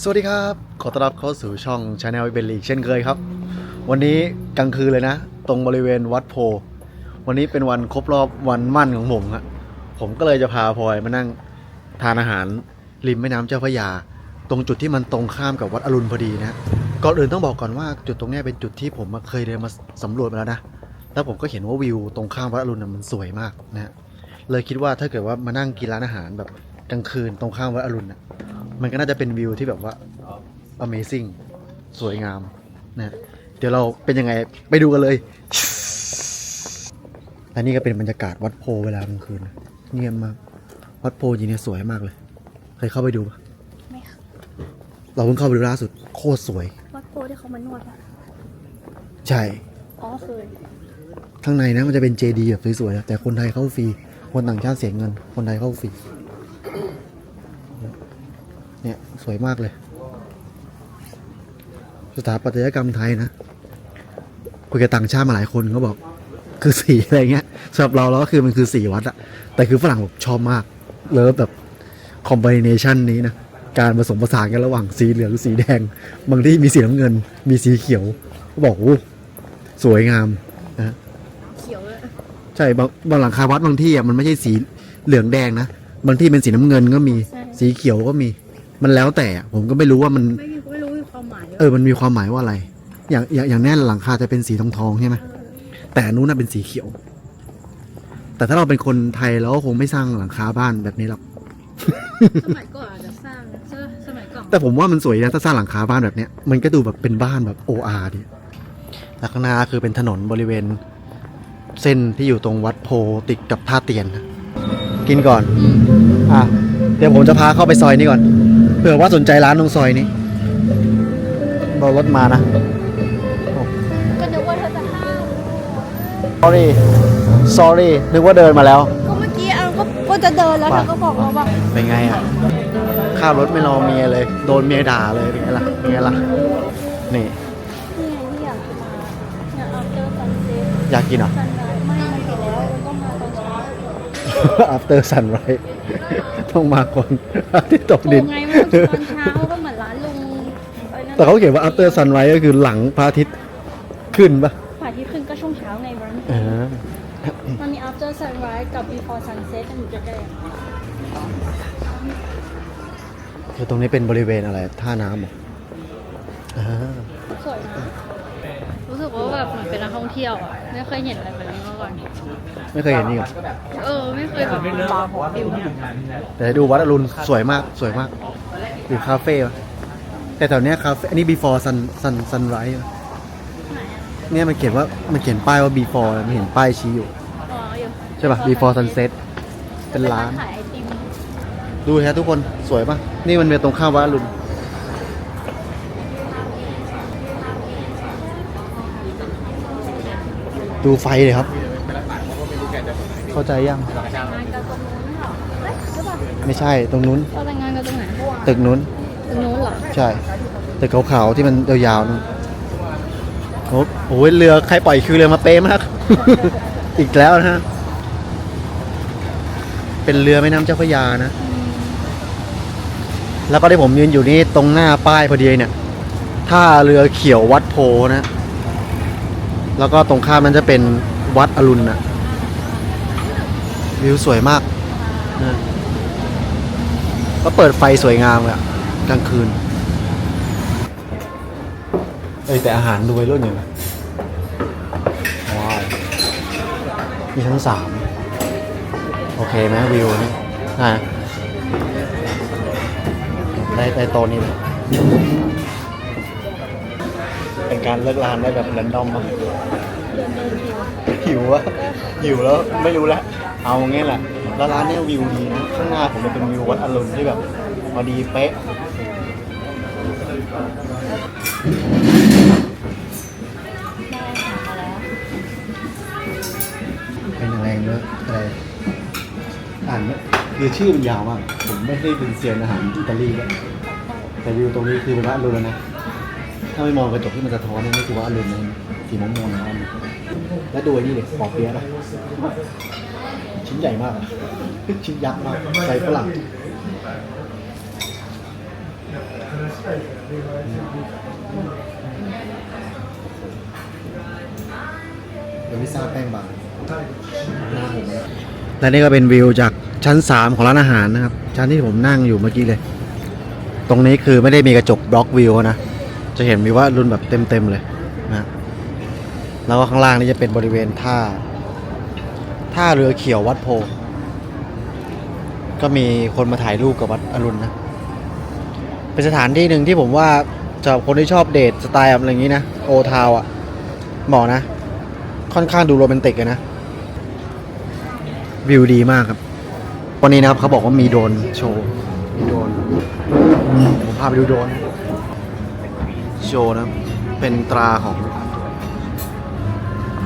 สวัสดีครับ ขอต้อนรับเข้าสู่ช่อง Channel เบลลีกเช่นเคยครับ วันนี้กลางคืนเลยนะ ตรงบริเวณวัดโพ วันนี้เป็นวันครบรอบวันมั่นของผมฮะผมก็เลยจะพาพลอยมานั่งทานอาหารริมแม่น้ำเจ้าพระยา ตรงจุดที่มันตรงข้ามกับวัดอรุณพอดีนะก่อนอื่นต้องบอกก่อนว่าจุดตรงนี้เป็นจุดที่ผมเคยเดินมาสำรวจมาแล้วนะแล้วผมก็เห็นว่าวิวตรงข้ามวัดอรุณน่มันสวยมากนะเลยคิดว่าถ้าเกิดว่ามานั่งกินร้านอาหารแบบกลางคืนตรงข้ามวัดอรุณนะ มันก็น่าจะเป็นวิวที่แบบว่า Amazing สวยงามนะเดี๋ยวเราเป็นยังไงไปดูกันเลย และนี่ก็เป็นบรรยากาศวัดโพเวลากลางคืนนะเงียบมาก วัดโพจริงเนี่ยสวยมากเลย เคยเข้าไปดูปะไม่ค่ะเราเพิ่งเข้าไปดูล่าสุดโคตรสวย วัดโพที่เขามานวดอะใช่ อ๋อเคยข้างในนะมันจะเป็นเจดีแบบสวยๆนะแต่คนไทยเข้าฟรี คนต่างชาติเสียเงิน คนไทยเข้าฟรี เนี่ยสวยมากเลย สถาปัตยกรรมไทยนะคุยกับต่างชาติมาหลายคนเขาบอก คือสีอะไรเงี้ยสำหรับเราแล้วก็คือมันคือสีวัดอะแต่คือฝรั่งแบบชอบมากเลิฟแบบคอมบิเนชันนี้นะการผสมผสานกันระหว่างสีเหลืองสีแดง บางที่มีสีน้ำเงิน มีสีเขียวเขาบอกโอ้สวยงามนะเขียวเลยใช่บางบางหลังคาวัดบางที่อะมันไม่ใช่สีเหลืองแดงนะบางที่เป็นสีน้ำเงินก็มีสีเขียวก็มี มันแล้วแต่อะผมก็ไม่รู้ว่ามัน ไม่มีไม่รู้มีความหมายด้วยเออ มันมีความหมายว่าอะไร อย่างอย่างอย่างแน่หลังคาจะเป็นสีทองทองๆใช่ไหมแต่อันนู้นน่ะเป็นสีเขียว แต่ถ้าเราเป็นคนไทยเราก็คงไม่สร้างหลังคาบ้านแบบนี้หรอก สมัยก่อนอาจจะสร้างนะสมัยก่อนแต่ผมว่ามันสวยนะถ้าสร้างหลังคาบ้านแบบเนี้ยมันก็ดูแบบเป็นบ้านแบบโออาร์ดิแล้วข้างหน้าคือเป็นถนนบริเวณ เส้นที่อยู่ตรงวัดโพติดกับท่าเตียนนะกินก่อนอะ เดี๋ยวผมจะพาเข้าไปซอยนี้ก่อนเผื่อว่าสนใจร้านตรงซอยนี้รอรถมานะก็นึกว่าเธอจะห้าม sorry sorry นึกว่าเดินมาแล้ว ก็เมื่อกี้อังก็ก็จะเดินแล้วเธอก็บอกเราว่าเป็นไงอะข้ามรถไม่รอเมียเลย โดนเมียด่าเลยเป็นไงล่ะเป็นไงล่ะนี่ นี่ไงที่อยากมาเนี่ยอัพเดอร์ซันเซ็ตอยากกินเหรอ after sunrise ต้องมาก่อนที่ตกถูดิกนไงมันตอนเช้าก็เหมือนร้านลุงไอ้นั่นแต่เขาเขียนว่า after sunrise ก็คือหลังพระอาทิตย์ขึ้นปะฝ่ายที่ขึ้นก็ช่วงเช้าไงวันเออมันมี after sunrise กับ before sunset กันอยู่ใกล้คือตรงนี้เป็นบริเวณอะไร ท่าน้ำเหรออ่า ๆสวยนะรู้สึกว่าแบบเหมือน เป็นนักท่องเที่ยวอะไม่เคยเห็นอะไรแบบนี้มาก่อน ไม่เคยเห็นนี่เหรอเออ ไม่เคยแบบบาร์โฮสฟิลเนี่ยแต่ดูวัดอรุณสวยมากสวยมากอยู่คาเฟ่ปะแต่แถวเนี้ยคาเฟ่อันนี้ before sun sun sunrise ปะเนี่ยมันเขียนว่ามันเขียนป้ายว่า before มันเห็นป้ายชี้อยู่อ๋ออยู่ใช่ป่ะ before sunset เป็นร้านขายไอติมดูฮะทุกคนสวยป่ะ นี่มันเป็นตรงข้ามวัดอรุณ ดูไฟเลยครับ เข้าใจยัง แต่งงานกันตรงนู้นเหรอเอ๊ะหรือเปล่าไม่ใช่ตรงนู้น เราแต่งงานกันตรงไหนตึกนู้น ตรงนู้นเหรอใช่ ตึกขาวๆที่มันยาวๆนู้นโอ้โหเรือใครปล่อยคิวเรือมาเป๊ะมาก อีกแล้วนะฮะ เป็นเรือแม่น้ำเจ้าพระยานะแล้วก็ที่ผมยืนอยู่นี่ตรงหน้าป้ายพอดีเนี่ยท่าเรือเขียววัดโพนะ แล้วก็ตรงข้ามนั้นจะเป็นวัดอรุณนะวิวสวยมากนะก็เปิดไฟสวยงามเลยอะกลางคืน เอ้ยแต่อาหารดูวัยรุ่นอยู่นะว้าวมีชั้นสามโอเคไหมวิวนี่อ่าได้ได้โตะนี้เลยเป็นการเลิกร้านได้แบบแรนดอมมากหิ วอะหิวแล้วไม่รู้แล้วเอางี้แหละแล้วร้านเนี้ยวิวดีนะข้างหน้าผมมันเป็นวิววัดอรุณที่แบบพอดีเป๊ะเป็นอะไรเนอะอะไรอ่านไม่คือชื่อมันยาวมากผมไม่ได้เป็นเซียนอาหารอิตาลีด้วแต่วิวตรงนี้คือเป็นว่าอรุณแล้วนะถ้าไม่มองกระจกที่มันสะท้อนเนี่ยนี่คือว่าอรุณเลยนะ สีม่วงๆนะครับแล้วดูไอ้นี่เลยปอกเปี๊ยะนะชิ้นใหญ่มากอะชิ้นยักษ์มากใส่ฝรั่งเดี๋ยวพิซซ่าแป้งบางหน้าผมและนี่ก็เป็นวิวจากชั้น 3 ของร้านอาหารนะครับ ชั้นที่ผมนั่งอยู่เมื่อกี้เลย ตรงนี้คือไม่ได้มีกระจกบล็อกวิวนะ จะเห็นมีว่ารุ่นแบบเต็มๆเลยนะ แล้วก็ข้างล่างนี่จะเป็นบริเวณท่าท่าเรือเขียววัดโพ ก็มีคนมาถ่ายรูปกับวัดอรุณนะ เป็นสถานที่หนึ่งที่ผมว่าสำหรับคนที่ชอบเดทสไตล์อะไรอย่างนี้นะ โอทาวอะเหมาะนะ ค่อนข้างดูโรแมนติกอะนะ วิวดีมากครับ วันนี้นะครับเขาบอกว่ามีโดนโชว์มีโดนผมพาไปดูโดน โชว์นะ เป็นตราของ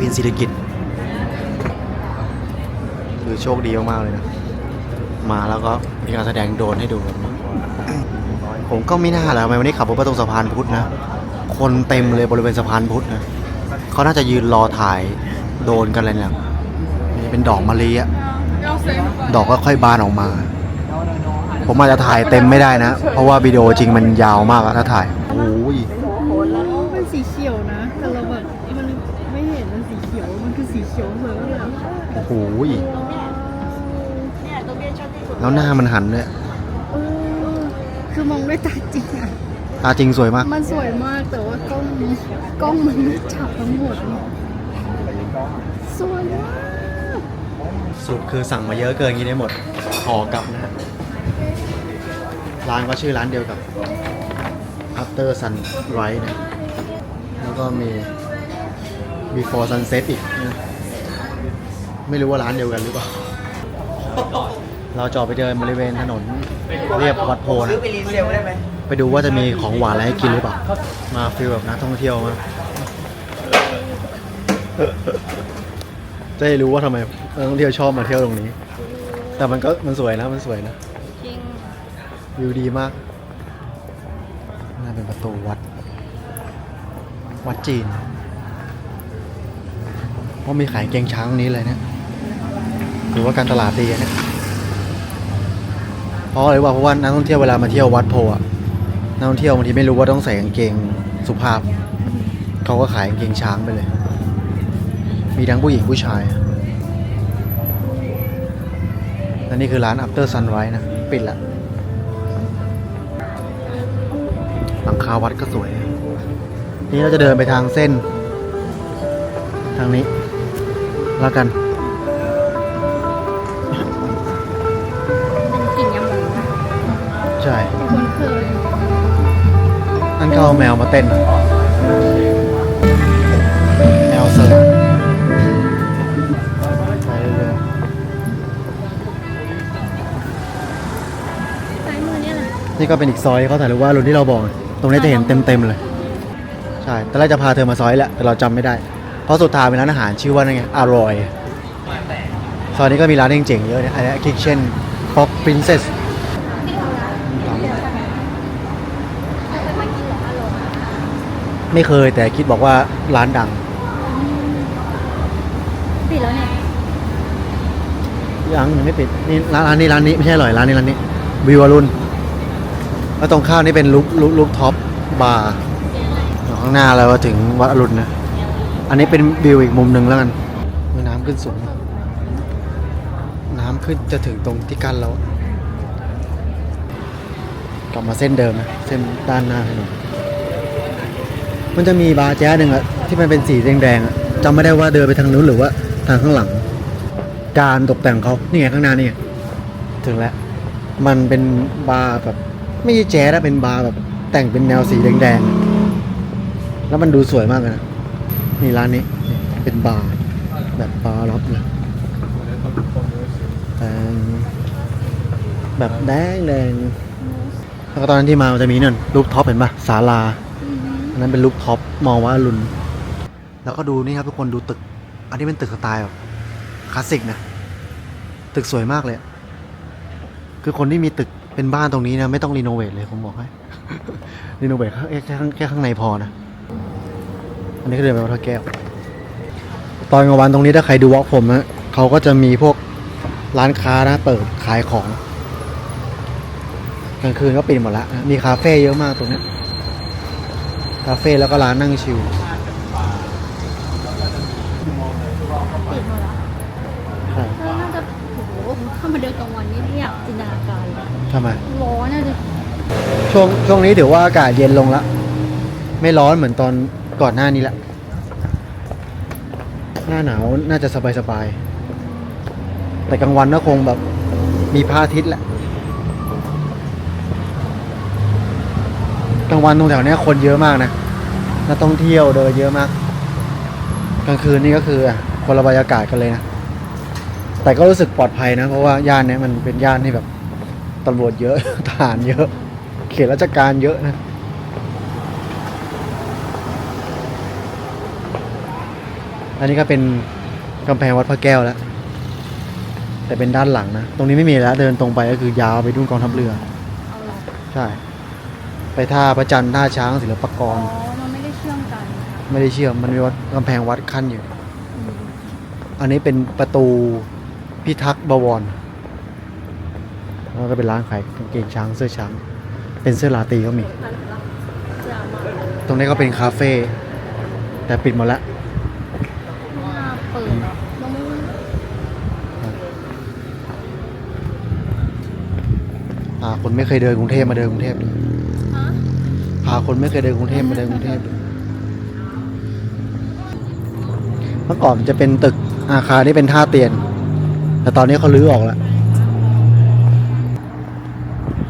วินศิริกิจคือโชคดีมากๆเลยนะ มาแล้วก็มีการแสดงโดรนให้ดูผมก็ไม่น่าแหละทำไมวันนี้ขับรถไปตรงสะพานพุทธนะ คนเต็มเลยบริเวณสะพานพุทธนะเขาน่าจะยืนรอถ่ายโดรนกันเลยเนี่ยนี่เป็นดอกมะลิอะดอกก็ค่อยบานออกมา ผมอาจจะถ่ายเต็มไม่ได้นะ เพราะว่าวิดีโอจริงมันยาวมากอะถ้าถ่ายโอ้ยแล้วเป็นสีเขียวนะแต่เราแบบ นมันสีเขียวมันคือสีเขียวสวยมากโอ้โหแล้วหน้ามันหันด้วยเออคือมองด้วยตาจริงอะตาจริงสวยมาก มันสวยมากแต่ว่ากล้องกล้องมันไม่จับทั้งหมดเนี่ยสวยมากสุดคือสั่งมาเยอะเกินกินได้หมดห่อกลับนะฮะร้านก็ชื่อร้านเดียวกับ After Sunrise นะแล้วก็มี Before Sunset อีกนะไม่รู้ว่าร้านเดียวกันหรือเปล่า เราจะออกไปเดินบริเวณถนนเรียบวัดโพนะไปดูว่าจะมีของหวานอะไรให้กินหรือเปล่า มาฟีลแบบนักท่องเที่ยวมา จะได้รู้ว่าทำไมนักท่องเที่ยวชอบมาเที่ยวตรงนี้ แต่มันก็มันสวยนะมันสวยนะ จริงวิวดีมากน่าเป็นประตูวัด วัดจีน เพราะมีขายเกงช้างนี้เลยเนี่ยหรือว่าการตลาดดีอะเนี่ยเพราะอะไรวะเพราะว่านักท่องเที่ยวเวลามาเที่ยววัดโพอะนักท่องเที่ยวบางทีไม่รู้ว่าต้องใส่กางเกงสุภาพเขาก็ขายกางเกงช้างไปเลย มีทั้งผู้หญิงผู้ชายและนี่คือร้าน After Sunrise นะ ปิดละหลังคาวัดก็สวย นี่เราจะเดินไปทางเส้น ทางนี้ แล้วกันเป็นกลิ่นยำหมูใช่คุ้นเคยนั่นก็เอาแมวมาเต้นแมวเสิร์ฟไปเรื่อยซ้ายมือเนี่ยแหละๆนี่ก็เป็นอีกซอยที่เขาถ่ายรูปว่ารุ่นที่เราบอก ตรงนี้จะเห็นเต็มๆเลย ใช่ แต่แรกจะพาเธอมาซอยแหละแต่เราจำไม่ได้ เพราะสุดท้ายเป็นร้านอาหารชื่อว่านั่นไงอร่อยซอยนี้ก็มีร้านเจ๋งๆเยอะเนี่ยอันนี้คิกเช่นฟ็อกพรินเซสไม่เคยแต่คิดบอกว่าร้านดังปิดแล้วเนี่ยยังยังไม่ปิดนี่ร้านร้านนี้ร้านนี้ไม่ใช่อร่อยร้านนี้ร้านนี้วิวอรุณแล้วตรงข้ามนี่เป็นลุกลุกลุกท็อปบาร์ข้างหน้าเราก็ถึงวัดอรุณนะ อันนี้เป็นวิวอีกมุมหนึ่งแล้วกันมีน้ำขึ้นสูง น้ำขึ้นจะถึงตรงที่กั้นแล้ว กลับมาเส้นเดิมนะเส้นด้านหน้าถนนมันจะมีบาร์แจ๊หนึ่งอะที่มันเป็นสีแดงๆอะจำไม่ได้ว่าเดินไปทางนู้นหรือว่าทางข้างหลัง การตกแต่งเขานี่ไงข้างหน้านี่ถึงแล้ว มันเป็นบาร์แบบ ไม่ใช่แจ๊สนะเป็นบาร์แบบแต่งเป็นแนวสีแดงๆ แล้วมันดูสวยมากเลยนะ นี่ร้านนี้นี่เป็นบาร์แบบบาร์ล็อบเลยแต่งแบบแดงแดงแล้วก็ตอนนั้นที่มามันจะมีนั่นรูปท็อปเห็นปะศาลาอันนั้นเป็นรูปท็อปมองว่าอรุณแล้วก็ดูนี่ครับทุกคนดูตึก อันนี้เป็นตึกสไตล์แบบคลาสสิกนะ ตึกสวยมากเลยอะคือคนที่มีตึกเป็นบ้านตรงนี้นะ ไม่ต้องรีโนเวทเลยผมบอกให้รีโนเวทแค่แค่ข้างแค่ข้างในพอนะ อันนี้ก็เดินไปวัดพระแก้ว ตอนกลางวันตรงนี้ถ้าใครดูวอล์กผมนะเขาก็จะมีพวกร้านค้านะเปิดขายของคกลางคืนก็ปิดหมดละมีคาเฟ่เยอะมากตรงเนี้ยคาเฟ่แล้วก็ร้านนั่งชิลปิดหมดแล้วใช่แล้วน่าจะโอ้โหเข้ามาเดินกลางวันนี่ไม่อยากจินตนาการเลยทำไมร้อนน่าจะช่วงช่วงนี้ถือว่าอากาศเย็นลงละไม่ร้อนเหมือนตอน ก่อนหน้านี้แหละ หน้าหนาวน่าจะสบายสบายๆ แต่กลางวันก็คงแบบมีพระอาทิตย์แหละ กลางวันตรงแถวนี้คนเยอะมากนะ นักท่องเที่ยวเดินเยอะมาก กลางคืนนี่ก็คือคนละบรรยากาศกันเลยนะ แต่ก็รู้สึกปลอดภัยนะ เพราะว่าย่านนี้มันเป็นย่านที่แบบตำรวจเยอะ ทหารเยอะ เขตราชการเยอะนะ อันนี้ก็เป็นกำแพงวัดพระแก้วแล้ว แต่เป็นด้านหลังนะ ตรงนี้ไม่มีแล้ว เดินตรงไปก็คือยาวไปดุนกองทัพเรือ เอาหรอใช่ ไปท่าพระจันทร์ท่าช้างศิลปากอ๋อร มันไม่ได้เชื่อมกันไม่ได้เชื่อมมันมีวัดกำแพงวัดขั้นอยู่ อืมอันนี้เป็นประตูพิทักษ์บวร แล้วก็เป็นร้านขายกางเกงช้างเสื้อช้าง เป็นเสื้อลาตรีก็มีจะมาตรงนี้ก็เป็นคาเฟ่แต่ปิดหมดแล้ว หน้าเปิดเหรอแล้วไม่ พาคนไม่เคยเดินกรุงเทพมาเดินกรุงเทพดูฮะพาคนไม่เคยเดินกรุงเทพมาเดินกรุงเทพดูเมื่อก่อนมันจะเป็นตึกอาคารที่เป็นท่าเตียน แต่ตอนนี้เขาลื้อออกแล้ว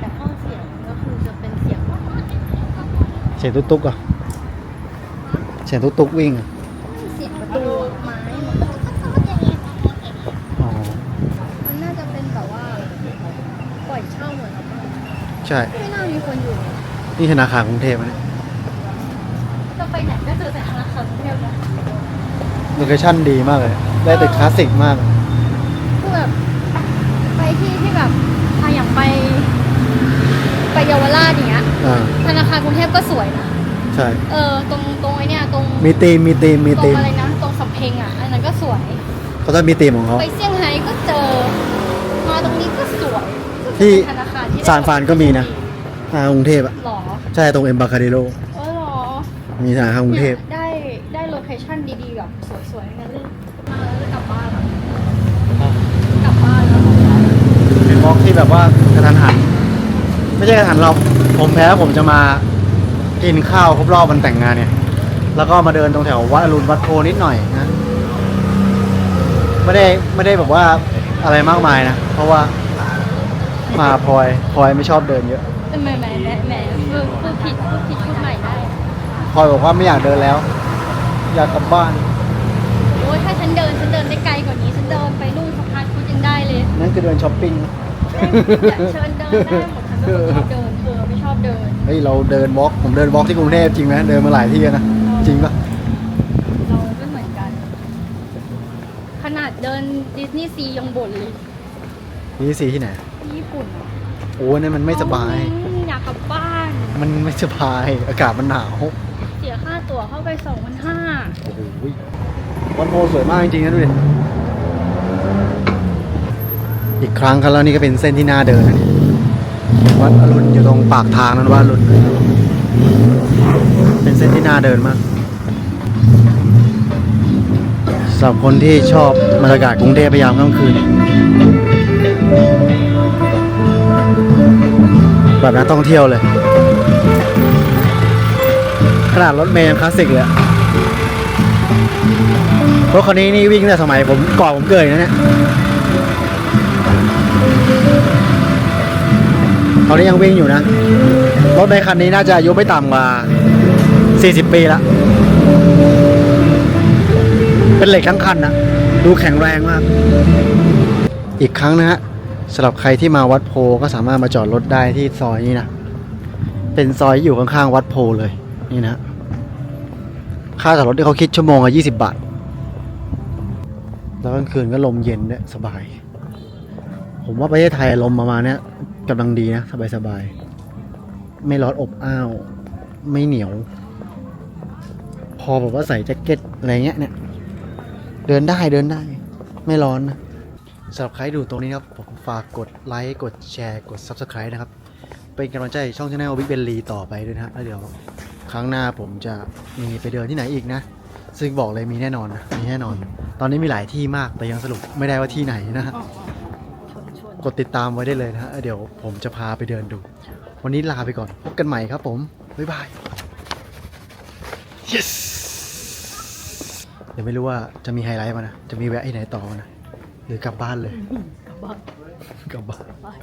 แต่ข้อเสียงก็คือจะเป็นเสียง เสียงตุ๊กตุ๊กอะเสียงตุ๊กตุ๊กวิ่งอะ เสียงประตูไม้ อ๋อ มันน่าจะเป็นแบบว่าปล่อยเช่าเหมือนกับว่า ใช่ ไม่น่ามีคนอยู่นี่ธนาคารกรุงเทพนะเราไปไหนก็เจอแต่ธนาคารกรุงเทพนะโลเคชั่นดีมากเลย ได้ตึกคลาสสิกมาก คือแบบไปที่ที่แบบถ้าอย่างไป ไปเยาวราชอย่างเงี้ยอ่า ธนาคารกรุงเทพก็สวยนะ ใช่ เออตรงตรงไอ้เนี่ยตรงมีตีมมีตีมมีตรตีงมอะไรนะตรงสำเพ็งอะอันนั้นก็สวย เขาจะมีตีมของเขา ไปเซี่ยงไฮ้ก็เจอ มาตรงนี้ก็สวย ที่ธนาคารที่ได้ซานฟรานก็มีนะธนาคารกรุงเทพอะ หรอใช่ตรงเอ็มบาคาเดโรเออหรอมีธนาคารกรุงเทพ นี่ยได้ได้โลเคชั่นดีๆแบบสวยๆงั้นเลยมาแล้วจะกลับบ้านแล้วกลับบ้านแล้วเป็นบล็อกที่แบบว่ากระทันหัน ไม่ใช่กระทันเราผมแพ้ผมจะมากินข้าวครบรอบวันแต่งงานเนี่ย แล้วก็มาเดินตรงแถววัดอรุณวัดโพนิดหน่อยนะ ไม่ได้ไม่ได้แบบว่าอะไรมากมายนะ เพราะว่า มาพลอยพลอยไม่ชอบเดินเยอะแหมแหมแหมแหมพูดพูดผิดพูดผิดพูดใหม่ได้พลอยบอกว่าไม่อยากเดินแล้ว อยากกลับบ้านโอ้ยถ้าฉันเดินฉันเดินได้ไกลกว่านี้ฉันเดินไปนู่นสะพานพุทธยังได้เลยนั่นคือเดินช้อปปิ้งอยากเชิญเดินได้หมดฉันเป็นคนชอบเดินเธอไม่ชอบเดิน เฮ้ยเราเดินบล็อกผมเดินบล็อกที่กรุงเทพจริงไหมเดินมาหลายที่แล้วนะจริงปะเราไม่เหมือนกัน ขนาดเดินดิสนีย์ซียังบ่นเลยนี่สีที่ไหน ที่ญี่ปุ่นอะโอ้ยนั่นมันไม่สบายอืมอยากกลับบ้าน มันไม่สบาย อากาศมันหนาว เสียค่าตั๋วเข้าไปสองพันห้าโอ้โหวันโพสวยมากจริงๆนะดูดิอีกครั้งครับแล้วนี่ก็เป็นเส้นที่น่าเดินนะนี่วัดอรุณอยู่ตรงปากทางนั้นวัดอรุณเป็นเส้นที่น่าเดินมากสำหรับคนที่ชอบบรรยากาศกรุงเทพพยายามค่ำคืน แบบนักท่องเที่ยวเลย ขนาดรถเมย์ยังคลาสสิกเลยรถคันนี้นี่วิ่งตั้งแต่สมัยผมก่อนผมเกิดนะเนี่ยตอนนี้ยังวิ่งอยู่นะ รถในคันนี้น่าจะอายุไม่ต่ำกว่า 40 ปีละเป็นเหล็กทั้งคันนะดูแข็งแรงมาก อีกครั้งนะฮะ สำหรับใครที่มาวัดโพก็สามารถมาจอดรถได้ที่ซอยนี้นะ เป็นซอยที่อยู่ข้างๆวัดโพเลยนี่นะ ค่าจอดรถที่เขาคิดชั่วโมงละยี่สิบบาท แล้วกลางคืนก็ลมเย็นด้วยสบาย ผมว่าประเทศไทยลมประมาณนี้กำลังดีนะสบายสบายๆ ไม่ร้อนอบอ้าว ไม่เหนียว พอแบบว่าใส่แจ็คเก็ตอะไรเงี้ยเนี่ย เดินได้เดินได้ ไม่ร้อนนะ สำหรับใครดูตรงนี้ครับ ผมฝากกดไลค์ กดแชร์ กด Subscribe นะครับ เป็นกำลังใจช่องชาแนลบิ๊กเบนลีต่อไปด้วยนะฮะแล้วเดี๋ยวครั้งหน้าผมจะมีไปเดินที่ไหนอีกนะ ซึ่งบอกเลยมีแน่นอนนะมีแน่นอน ตอนนี้มีหลายที่มากแต่ยังสรุปไม่ได้ว่าที่ไหนนะฮะกดติดตามไว้ได้เลยนะฮะเดี๋ยวผมจะพาไปเดินดู วันนี้ลาไปก่อนพบกันใหม่ครับผมบ๊ายบาย yes เดี๋ยวไม่รู้ว่าจะมีไฮไลท์มานะ จะมีแวะที่ไหนต่อมานะ หรือกลับบ้านเลย กลับบ้าน กลับบ้านบ้าน